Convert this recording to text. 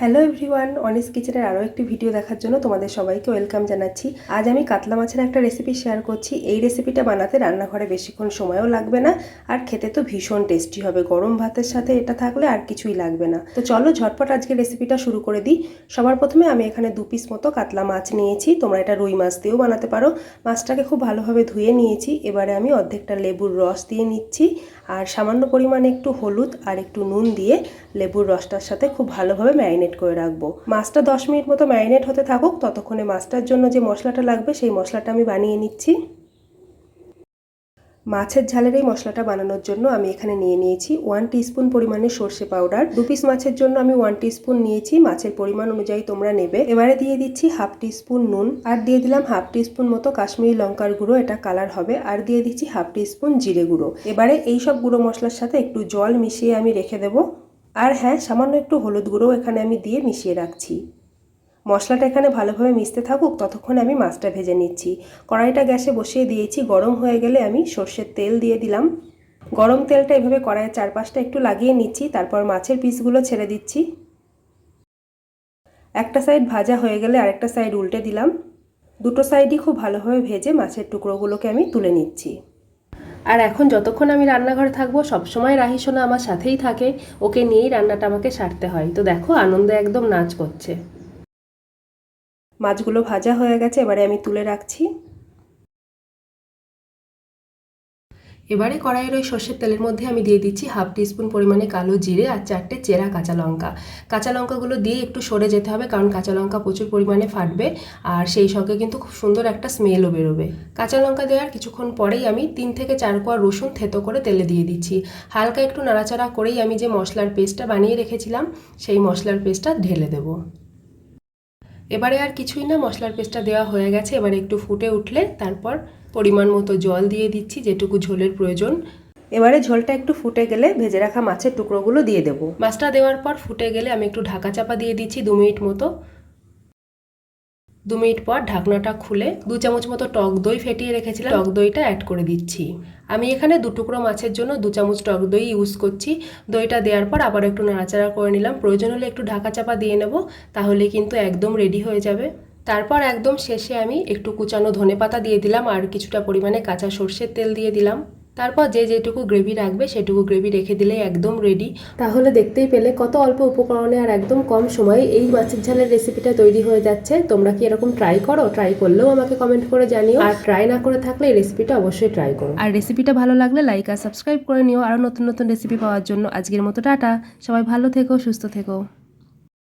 Hello everyone Anis কিচেনের আরও একটি ভিডিও দেখার জন্য তোমাদের সবাইকে ওয়েলকাম জানাচ্ছি। আজ আমি কাতলা মাছের একটা রেসিপি শেয়ার করছি। এই রেসিপিটা বানাতে রান্নাঘরে বেশিক্ষণ সময়ও লাগবে না, আর খেতে তো ভীষণ টেস্টি হবে। গরম ভাতের সাথে এটা থাকলে আর কিছুই লাগবে না। তো চলো ঝটপট আজকে রেসিপিটা শুরু করে দিই। সবার প্রথমে আমি এখানে দু পিস মতো কাতলা মাছ নিয়েছি। তোমরা এটা রুই মাছ দিয়েও বানাতে পারো। মাছটাকে খুব ভালোভাবে ধুয়ে নিয়েছি। এবারে আমি অর্ধেকটা লেবুর রস দিয়ে নিচ্ছি। আর সামান্য পরিমাণে একটু হলুদ আর একটু নুন দিয়ে লেবুর রসটার সাথে খুব ভালোভাবে ম্যারিনেট করে রাখব। মাছটা দশ মিনিট মতো ম্যারিনেট হতে থাকুক, ততক্ষণে মাছটার জন্য যে মশলাটা লাগবে সেই মশলাটা আমি বানিয়ে নিচ্ছি। মাছের ঝালের এই মশলাটা বানানোর জন্য আমি এখানে নিয়ে নিয়েছি ওয়ান টিস্পুন পরিমাণে সর্ষে পাউডার। দু পিস মাছের জন্য আমি ওয়ান টিস্পুন নিয়েছি, মাছের পরিমাণ অনুযায়ী তোমরা নেবে। এবারে দিয়ে দিচ্ছি হাফ টিস্পুন নুন আর দিয়ে দিলাম হাফ টিস্পুন মতো কাশ্মীরি লঙ্কার গুঁড়ো, এটা কালার হবে। আর দিয়ে দিচ্ছি হাফ টিস্পুন জিরে গুঁড়ো। এবারে এই সব গুঁড়ো মশলার সাথে একটু জল মিশিয়ে আমি রেখে দেবো। আর হ্যাঁ সামান্য একটু হলুদ গুঁড়ো এখানে আমি দিয়ে মিশিয়ে রাখছি। মশলাটা এখানে ভালোভাবে মিশতে থাকুক, ততক্ষণে আমি মাছটা ভেজে নিচ্ছি। কড়াইটা গ্যাসে বসিয়ে দিয়েছি, গরম হয়ে গেলে আমি সর্ষের তেল দিয়ে দিলাম। গরম তেলটা এভাবে কড়াইয়ের চারপাশটা একটু লাগিয়ে নিচ্ছি, তারপর মাছের পিসগুলো ছেড়ে দিচ্ছি। একটা সাইড ভাজা হয়ে গেলে আরেকটা সাইড উল্টে দিলাম। দুটো সাইডই খুব ভালোভাবে ভেজে মাছের টুকরোগুলোকে আমি তুলে নিচ্ছি। আর এখন যতক্ষণ আমি রান্নাঘরে থাকব, সবসময় রাহি সোনা আমার সাথেই থাকে। ওকে নিয়েই রান্নাটা আমাকে সারতে হয়। তো দেখো, আনন্দে একদম নাচ করছে। মাছগুলো ভাজা হয়ে গেছে, এবারে আমি তুলে রাখছি। এবারে কড়াইয়ের ওই সর্ষের তেলের মধ্যে আমি দিয়ে দিচ্ছি হাফ টিস্পুন পরিমাণে কালো জিরে আর চারটে চেরা কাঁচা লঙ্কা। কাঁচা লঙ্কাগুলো দিয়ে একটু সরে যেতে হবে কারণ কাঁচা লঙ্কা প্রচুর পরিমাণে ফাটবে আর সেই সঙ্গে কিন্তু খুব সুন্দর একটা স্মেলও বেরোবে। কাঁচা লঙ্কা দেওয়ার কিছুক্ষণ পরেই আমি তিন থেকে চার কোয়া রসুন থেতো করে তেলে দিয়ে দিচ্ছি। হালকা একটু নাড়াচাড়া করেই আমি যে মশলার পেস্টটা বানিয়ে রেখেছিলাম, সেই মশলার পেস্টটা ঢেলে দেবো। এবারে আর কিছুই না, মশলার পেস্টটা দেওয়া হয়ে গেছে। এবারে একটু ফুটে উঠলে তারপর পরিমাণ মতো জল দিয়ে দিচ্ছি যেটুকু ঝোলের প্রয়োজন। এবারে ঝোলটা একটু ফুটে গেলে ভেজে রাখা মাছের টুকরোগুলো দিয়ে দেবো। মাছটা দেওয়ার পর ফুটে গেলে আমি একটু ঢাকা চাপা দিয়ে দিচ্ছি দু মিনিট মতো। দু মিনিট পর ঢাকনাটা খুলে দু চামচ মতো টক দই ফেটিয়ে রেখেছিলাম। টক দইটা অ্যাড করে দিচ্ছি। আমি এখানে দু টুকরো মাছের জন্য দু চামচ টক দই ইউজ করছি। দইটা দেওয়ার পর আবার একটু নাড়াচাড়া করে নিলাম। প্রয়োজন হলে একটু ঢাকা চাপা দিয়ে নেব তাহলে কিন্তু একদম রেডি হয়ে যাবে। তারপর একদম শেষে আমি একটু কুচানো ধনে পাতা দিয়ে দিলাম আর কিছুটা পরিমাণে কাঁচা সর্ষের তেল দিয়ে দিলাম। তারপর যে যেটুকু গ্রেভি রাখবে সেটুকু গ্রেভি রেখে দিলে একদম রেডি তাহলে দেখতেই পেলে কত অল্প উপকরণে আর একদম কম সময়ে এই মাছের ঝালের রেসিপিটা তৈরি হয়ে যাচ্ছে। তোমরা কি এরকম ট্রাই করো? ট্রাই করলেও আমাকে কমেন্ট করে জানিও। আর ট্রাই না করে থাকলে এই রেসিপিটা অবশ্যই ট্রাই করো। আর রেসিপিটা ভালো লাগলে লাইক আর সাবস্ক্রাইব করে নিও। আরও নতুন নতুন রেসিপি পাওয়ার জন্য আজকের মতো টাটা। সবাই ভালো থেকো, সুস্থ থেকো।